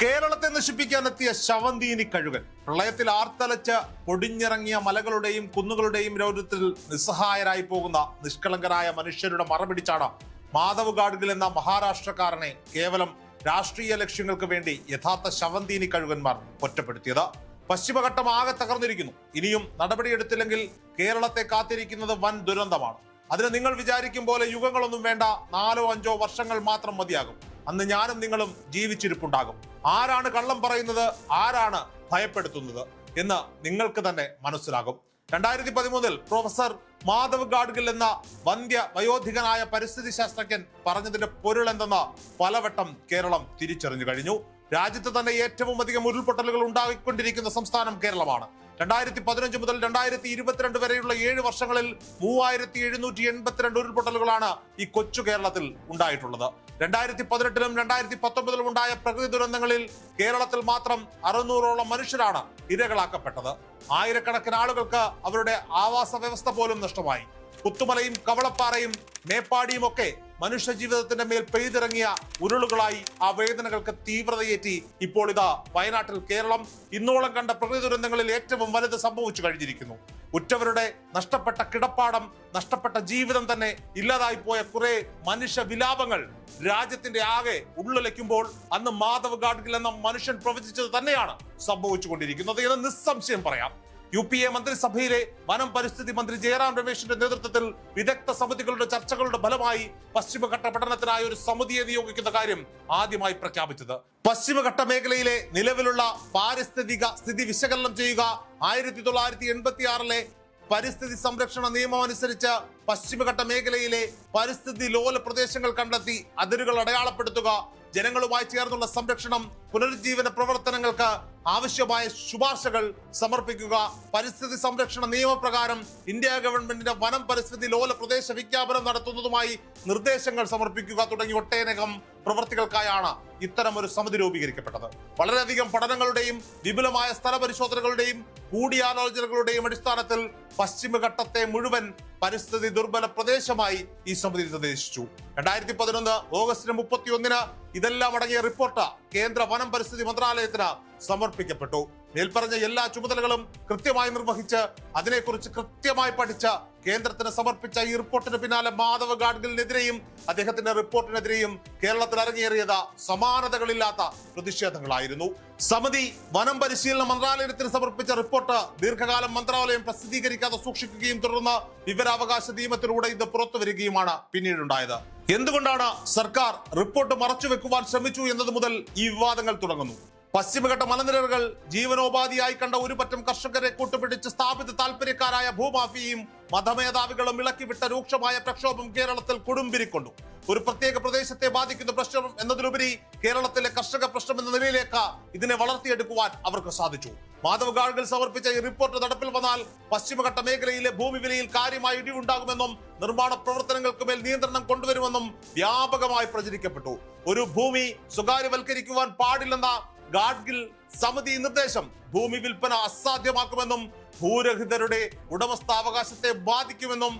കേരളത്തെ നശിപ്പിക്കാനെത്തിയ ശവന്തീനി കഴുകൻ. പ്രളയത്തിൽ ആർത്തലച്ച് പൊടിഞ്ഞിറങ്ങിയ മലകളുടെയും കുന്നുകളുടെയും രൗദ്രത്തിൽ നിസ്സഹായരായി പോകുന്ന നിഷ്കളങ്കരായ മനുഷ്യരുടെ മറപിടിച്ചാണ് മാധവ് ഗാഡ്ഗിൽ എന്ന മഹാരാഷ്ട്രക്കാരനെ കേവലം രാഷ്ട്രീയ ലക്ഷ്യങ്ങൾക്ക് വേണ്ടി യഥാർത്ഥ ശവന്തീനി കഴുകന്മാർ ഒറ്റപ്പെടുത്തിയത്. പശ്ചിമഘട്ടം ആകെ തകർന്നിരിക്കുന്നു. ഇനിയും നടപടിയെടുത്തില്ലെങ്കിൽ കേരളത്തെ കാത്തിരിക്കുന്നത് വൻ ദുരന്തമാണ്. അതിന് നിങ്ങൾ വിചാരിക്കും പോലെ യുഗങ്ങളൊന്നും വേണ്ട. നാലോ അഞ്ചോ വർഷങ്ങൾ മാത്രം മതിയാകും. അന്ന് ഞാനും നിങ്ങളും ജീവിച്ചിരിപ്പുണ്ടാകും. ആരാണ് കള്ളം പറയുന്നത്? ആരാണ് ഭയപ്പെടുത്തുന്നത്? എന്ന് നിങ്ങൾക്ക് തന്നെ മനസ്സിലാകും. രണ്ടായിരത്തി പതിമൂന്നിൽ പ്രൊഫസർ മാധവ് ഗാഡ്ഗിൽ എന്ന വന്ധ്യ വയോധികനായ പരിസ്ഥിതി ശാസ്ത്രജ്ഞൻ പറഞ്ഞതിന്റെ പൊരുൾ എന്തെന്ന് പലവട്ടം കേരളം തിരിച്ചറിഞ്ഞു കഴിഞ്ഞു. രാജ്യത്ത് തന്നെ ഏറ്റവും അധികം ഉരുൾപൊട്ടലുകൾ ഉണ്ടായിക്കൊണ്ടിരിക്കുന്ന സംസ്ഥാനം കേരളമാണ്. രണ്ടായിരത്തി പതിനഞ്ച് മുതൽ രണ്ടായിരത്തി ഇരുപത്തിരണ്ട് വരെയുള്ള ഏഴ് വർഷങ്ങളിൽ മൂവായിരത്തി എഴുന്നൂറ്റി എൺപത്തിരണ്ട് ഉരുൾപൊട്ടലുകളാണ് ഈ കൊച്ചു കേരളത്തിൽ ഉണ്ടായിട്ടുള്ളത്. രണ്ടായിരത്തി പതിനെട്ടിലും രണ്ടായിരത്തി പത്തൊമ്പതിലും ഉണ്ടായ പ്രകൃതി ദുരന്തങ്ങളിൽ കേരളത്തിൽ മാത്രം അറുന്നൂറോളം മനുഷ്യരാണ് ഇരകളാക്കപ്പെട്ടത്. ആയിരക്കണക്കിന് ആളുകൾക്ക് അവരുടെ ആവാസ വ്യവസ്ഥ പോലും നഷ്ടമായി. പുത്തുമലയും കവളപ്പാറയും മേപ്പാടിയും ഒക്കെ മനുഷ്യ ജീവിതത്തിന്റെ മേൽ പെയ്തിറങ്ങിയ ഉരുളുകളായി ആ വേദനകൾക്ക് തീവ്രതയേറ്റി ഇപ്പോൾ ഇതാ വയനാട്ടിൽ കേരളം ഇന്നോളം കണ്ട പ്രകൃതി ദുരന്തങ്ങളിൽ ഏറ്റവും വലുത് സംഭവിച്ചു കഴിഞ്ഞിരിക്കുന്നു. ഉറ്റവരുടെ നഷ്ടപ്പെട്ട കിടപ്പാടം നഷ്ടപ്പെട്ട ജീവിതം തന്നെ ഇല്ലാതായി പോയ കുറെ മനുഷ്യ വിലാപങ്ങൾ രാജ്യത്തിന്റെ ആകെ ഉള്ളിലയ്ക്കുമ്പോൾ അന്ന് മാധവ് ഗാഡ്ഗിൽ എന്ന മനുഷ്യൻ പ്രവചിച്ചത് തന്നെയാണ് സംഭവിച്ചുകൊണ്ടിരിക്കുന്നത് എന്ന് നിസ്സംശയം പറയാം. യു പി എ മന്ത്രിസഭയിലെ വനം പരിസ്ഥിതി മന്ത്രി ജയറാം രമേശിന്റെ നേതൃത്വത്തിൽ വിദഗ്ധ സമിതികളുടെ ചർച്ചകളുടെ ഫലമായി പശ്ചിമഘട്ട പഠനത്തിനായി ഒരു സമിതിയെ നിയോഗിക്കുന്ന കാര്യം ആദ്യമായി പ്രഖ്യാപിച്ചത്. പശ്ചിമഘട്ട മേഖലയിലെ നിലവിലുള്ള പാരിസ്ഥിതിക സ്ഥിതി വിശകലനം ചെയ്യുക ആയിരത്തി തൊള്ളായിരത്തി എൺപത്തി ആറിലെ പരിസ്ഥിതി സംരക്ഷണ നിയമം അനുസരിച്ച് പശ്ചിമഘട്ട മേഖലയിലെ പരിസ്ഥിതി ലോല പ്രദേശങ്ങൾ കണ്ടെത്തി അതിരുകൾ അടയാളപ്പെടുത്തുക ജനങ്ങളുമായി ചേർന്നുള്ള സംരക്ഷണം പുനരുജ്ജീവന പ്രവർത്തനങ്ങൾക്ക് ആവശ്യമായ ശുപാർശകൾ സമർപ്പിക്കുക. പരിസ്ഥിതി സംരക്ഷണ നിയമപ്രകാരം ഇന്ത്യ ഗവൺമെന്റിന്റെ വനം പരിസ്ഥിതി ലോല പ്രദേശ വിജ്ഞാപനം നടത്തുന്നതുമായി നിർദ്ദേശങ്ങൾ സമർപ്പിക്കുക തുടങ്ങി ഒട്ടേനകം പ്രവർത്തികൾക്കായാണ് ഇത്തരം ഒരു സമിതി രൂപീകരിക്കപ്പെട്ടത്. വളരെയധികം പഠനങ്ങളുടെയും വിപുലമായ സ്ഥല പരിശോധനകളുടെയും കൂടിയാലോചനകളുടെയും അടിസ്ഥാനത്തിൽ പശ്ചിമഘട്ടത്തെ മുഴുവൻ പരിസ്ഥിതി ദുർബല പ്രദേശമായി ഈ സമിതി നിർദ്ദേശിച്ചു. രണ്ടായിരത്തി പതിനൊന്ന് ഓഗസ്റ്റിന് മുപ്പത്തി ഒന്നിന് ഇതെല്ലാം അടങ്ങിയ റിപ്പോർട്ട് കേന്ദ്ര വനം പരിസ്ഥിതി മന്ത്രാലയത്തിന് സമർപ്പിക്കപ്പെട്ടു. മേൽപ്പറഞ്ഞ എല്ലാ ചുമതലകളും കൃത്യമായി നിർവഹിച്ച് അതിനെക്കുറിച്ച് കൃത്യമായി പഠിച്ച കേന്ദ്രത്തിന് സമർപ്പിച്ച ഈ റിപ്പോർട്ടിന് പിന്നാലെ മാധവ് ഗാഡ്ഗിലിനെതിരെയും അദ്ദേഹത്തിന്റെ റിപ്പോർട്ടിനെതിരെയും കേരളത്തിൽ അരങ്ങേറിയത് സമാനതകളില്ലാത്ത പ്രതിഷേധങ്ങളായിരുന്നു. സമിതി വനം പരിശീലന മന്ത്രാലയത്തിന് സമർപ്പിച്ച റിപ്പോർട്ട് ദീർഘകാലം മന്ത്രാലയം പ്രസിദ്ധീകരിക്കാതെ സൂക്ഷിക്കുകയും തുടർന്ന് വിവരാവകാശ നിയമത്തിലൂടെ ഇത് പുറത്തു വരികയുമാണ് പിന്നീടുണ്ടായത്. എന്തുകൊണ്ടാണ് സർക്കാർ റിപ്പോർട്ട് മറച്ചുവെക്കുവാൻ ശ്രമിച്ചു എന്നത് മുതൽ ഈ വിവാദങ്ങൾ തുടങ്ങുന്നു? പശ്ചിമഘട്ട മലനിരകൾ ജീവനോപാധിയായി കണ്ട ഒരു പറ്റം കർഷകരെ കൂട്ടുപിടിച്ച് സ്ഥാപിത താല്പര്യക്കാരായ ഭൂമാഫിയും മതമേധാവികളും ഇളക്കിവിട്ട രൂക്ഷമായ പ്രക്ഷോഭം കേരളത്തിൽ കൊടുമ്പിരിക്കൊണ്ടു ഒരു പ്രത്യേക പ്രദേശത്തെ ബാധിക്കുന്ന പ്രശ്നം എന്നതിലുപരി കേരളത്തിലെ കർഷക പ്രശ്നം എന്ന നിലയിലേക്ക് ഇതിനെ വളർത്തിയെടുക്കുവാൻ അവർക്ക് സാധിച്ചു. മാധവ് ഗാഡ്ഗിൽ സമർപ്പിച്ച ഈ റിപ്പോർട്ട് നടപ്പിൽ വന്നാൽ പശ്ചിമഘട്ട മേഖലയിലെ ഭൂമി വിലയിൽ കാര്യമായ ഇടിവുണ്ടാകുമെന്നും നിർമ്മാണ പ്രവർത്തനങ്ങൾക്ക് മേൽ നിയന്ത്രണം കൊണ്ടുവരുമെന്നും വ്യാപകമായി പ്രചരിക്കപ്പെട്ടു. ഒരു ഭൂമി സ്വകാര്യവൽക്കരിക്കുവാൻ പാടില്ലെന്ന ഗാഡ്ഗിൽ സമിതി നിർദ്ദേശം ഭൂമി വിൽപ്പന അസാധ്യമാക്കുമെന്നും ഭൂരഹിതരുടെ ഉടമസ്ഥാവകാശത്തെ ബാധിക്കുമെന്നും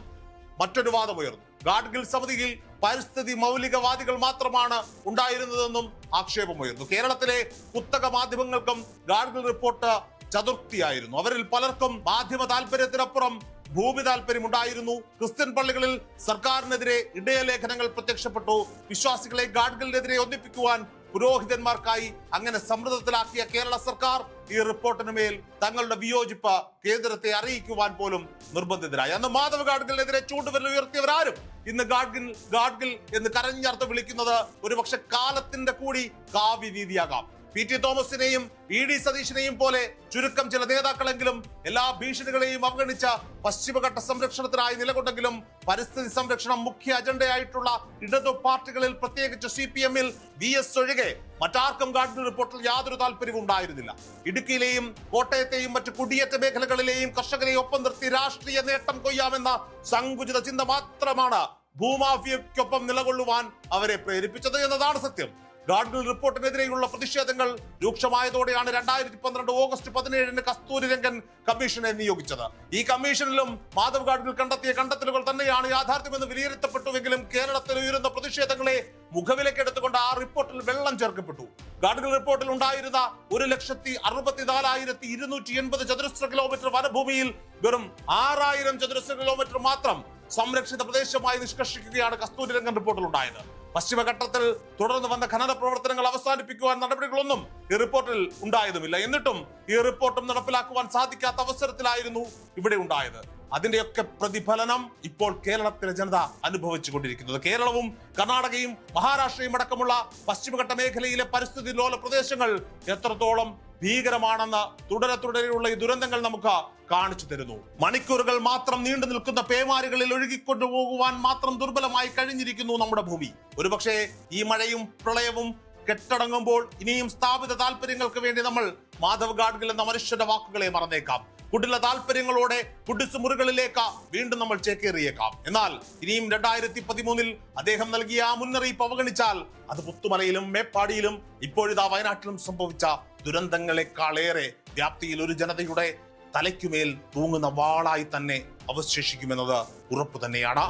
മറ്റൊരു വാദമുയർന്നു. ഗാഡ്ഗിൽ സമിതിയിൽ പരിസ്ഥിതി മൗലികവാദികൾ മാത്രമാണ് ഉണ്ടായിരുന്നതെന്നും ആക്ഷേപമുയർന്നു. കേരളത്തിലെ കുത്തക മാധ്യമങ്ങൾക്കും ഗാഡ്ഗിൽ റിപ്പോർട്ട് ചതുർത്ഥിയായിരുന്നു. അവരിൽ പലർക്കും മാധ്യമ താല്പര്യത്തിനപ്പുറം ഭൂമി താല്പര്യം ഉണ്ടായിരുന്നു. ക്രിസ്ത്യൻ പള്ളികളിൽ സർക്കാരിനെതിരെ ഇടയലേഖനങ്ങൾ പ്രത്യക്ഷപ്പെട്ടു. വിശ്വാസികളെ ഗാഡ്ഗിലിനെതിരെ ഒന്നിപ്പിക്കുവാൻ പുരോഹിതന്മാർക്കായി അങ്ങനെ സമ്മർദ്ദത്തിലാക്കിയ കേരള സർക്കാർ ഈ റിപ്പോർട്ടിന് മേൽ തങ്ങളുടെ വിയോജിപ്പ് കേന്ദ്രത്തെ അറിയിക്കുവാൻ പോലും നിർബന്ധിതരായി. അന്ന് മാധവ് ഗാഡ്ഗിലിനെതിരെ ചൂണ്ടുവിരൽ ഉയർത്തിയവരാരും ഇന്ന് ഗാഡ്ഗിൽ ഗാഡ്ഗിൽ എന്ന് കരഞ്ഞർത്ത് വിളിക്കുന്നത് ഒരുപക്ഷെ കാലത്തിന്റെ കൂടി കാവ്യരീതിയാകാം പി ടി തോമസിനെയും ഇ ഡി സതീശിനെയും പോലെ ചുരുക്കം ചില നേതാക്കളെങ്കിലും എല്ലാ ഭീഷണികളെയും അവഗണിച്ച പശ്ചിമഘട്ട സംരക്ഷണത്തിനായി നിലകൊണ്ടെങ്കിലും പരിസ്ഥിതി സംരക്ഷണം മുഖ്യ അജണ്ടയായിട്ടുള്ള ഇടതു പാർട്ടികളിൽ പ്രത്യേകിച്ച് സി പി എമ്മിൽ വി എസ് ഒഴികെ മറ്റാർക്കും ഗാർഡൻ റിപ്പോർട്ടിൽ യാതൊരു താല്പര്യവും ഉണ്ടായിരുന്നില്ല. ഇടുക്കിയിലെയും കോട്ടയത്തെയും മറ്റു കുടിയേറ്റ മേഖലകളിലെയും കർഷകരെ ഒപ്പം നിർത്തി രാഷ്ട്രീയ നേട്ടം കൊയ്യാമെന്ന സങ്കുചിത ചിന്ത മാത്രമാണ് ഭൂമാഫിയയ്ക്കൊപ്പം നിലകൊള്ളുവാൻ അവരെ പ്രേരിപ്പിച്ചത് എന്നതാണ് സത്യം. ഗാഡ്ഗിൽ റിപ്പോർട്ടിനെതിരെയുള്ള പ്രതിഷേധങ്ങൾ രൂക്ഷമായതോടെയാണ് രണ്ടായിരത്തി പന്ത്രണ്ട് ഓഗസ്റ്റ് പതിനേഴിന് കസ്തൂരി രംഗൻ കമ്മീഷനെ നിയോഗിച്ചത്. ഈ കമ്മീഷനിലും മാധവ് ഗാഡ്ഗിൽ കണ്ടെത്തിയ കണ്ടെത്തലുകൾ തന്നെയാണ് യാഥാർത്ഥ്യമെന്ന് വിലയിരുത്തപ്പെട്ടുവെങ്കിലും കേരളത്തിൽ ഉയരുന്ന പ്രതിഷേധങ്ങളെ മുഖവിലക്കെടുത്തുകൊണ്ട് ആ റിപ്പോർട്ടിൽ വെള്ളം ചേർക്കപ്പെട്ടു. ഗാഡ്ഗിൽ റിപ്പോർട്ടിൽ ഉണ്ടായിരുന്ന ഒരു ലക്ഷത്തി അറുപത്തിനാലായിരത്തി ഇരുന്നൂറ്റി എൺപത് ചതുരശ്ര കിലോമീറ്റർ വനഭൂമിയിൽ വെറും ആറായിരം ചതുരശ്ര കിലോമീറ്റർ മാത്രം സംരക്ഷിത പ്രദേശമായി നിഷ്കർഷിക്കുകയാണ് കസ്തൂരിരംഗൻ റിപ്പോർട്ടിൽ ഉണ്ടായത് പശ്ചിമഘട്ടത്തിൽ തുടർന്ന് വന്ന ഖനന പ്രവർത്തനങ്ങൾ അവസാനിപ്പിക്കുവാൻ നടപടികളൊന്നും ഈ റിപ്പോർട്ടിൽ ഉണ്ടായതുമില്ല. എന്നിട്ടും ഈ റിപ്പോർട്ടും നടപ്പിലാക്കുവാൻ സാധിക്കാത്ത അവസരത്തിലായിരുന്നു ഇവിടെ ഉണ്ടായത്. അതിന്റെയൊക്കെ പ്രതിഫലനം ഇപ്പോൾ കേരളത്തിലെ ജനത അനുഭവിച്ചു കൊണ്ടിരിക്കുന്നത്. കേരളവും കർണാടകയും മഹാരാഷ്ട്രയും അടക്കമുള്ള പശ്ചിമഘട്ട മേഖലയിലെ പരിസ്ഥിതി ലോല പ്രദേശങ്ങൾ എത്രത്തോളം ഭീകരമാണെന്ന് തുടരെ തുടരെയുള്ള ഈ ദുരന്തങ്ങൾ നമുക്ക് കാണിച്ചു തരുന്നു. മണിക്കൂറുകൾ മാത്രം നീണ്ടു നിൽക്കുന്ന പേമാരികളിൽ ഒഴുകിക്കൊണ്ടുപോകുവാൻ മാത്രം ദുർബലമായി കഴിഞ്ഞിരിക്കുന്നു നമ്മുടെ ഭൂമി. ഒരുപക്ഷെ ഈ മഴയും പ്രളയവും കെട്ടടങ്ങുമ്പോൾ ഇനിയും സ്ഥാപിത താല്പര്യങ്ങൾക്ക് വേണ്ടി നമ്മൾ മാധവ് ഗാഡ്ഗിൽ എന്ന മനുഷ്യന്റെ വാക്കുകളെ മറന്നേക്കാം. കുടില താല്പര്യങ്ങളോടെ കുടിസുമുറികളിലേക്ക് വീണ്ടും നമ്മൾ ചേക്കേറിയേക്കാം. എന്നാൽ ഇനിയും രണ്ടായിരത്തി പതിമൂന്നിൽ അദ്ദേഹം നൽകിയ ആ മുന്നറിയിപ്പ് അവഗണിച്ചാൽ അത് പുത്തുമലയിലും മേപ്പാടിയിലും ഇപ്പോഴിതാ വയനാട്ടിലും സംഭവിച്ച ദുരന്തങ്ങളെക്കാളേറെ വ്യാപ്തിയിൽ ഒരു ജനതയുടെ തലയ്ക്കുമേൽ തൂങ്ങുന്ന വാളായി തന്നെ അവശേഷിക്കുമെന്നത് ഉറപ്പു തന്നെയാണ്